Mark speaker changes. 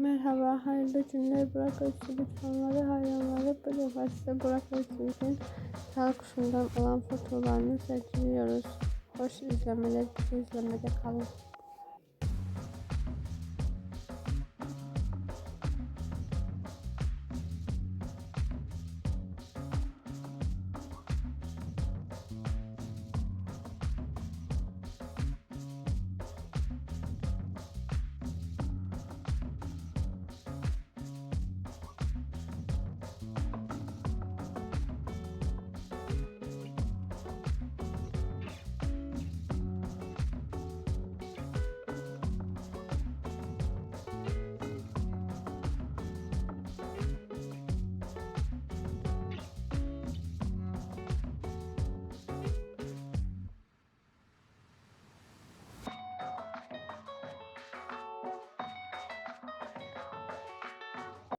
Speaker 1: Merhaba, hayırlı günler. Burak Özçivit fanları, hayranları. Bu defa size Burak Özçivit'in sağ kuşundan olan fotoğraflarını sergiliyoruz. Hoş izlemeler, bizi izlemede kalın.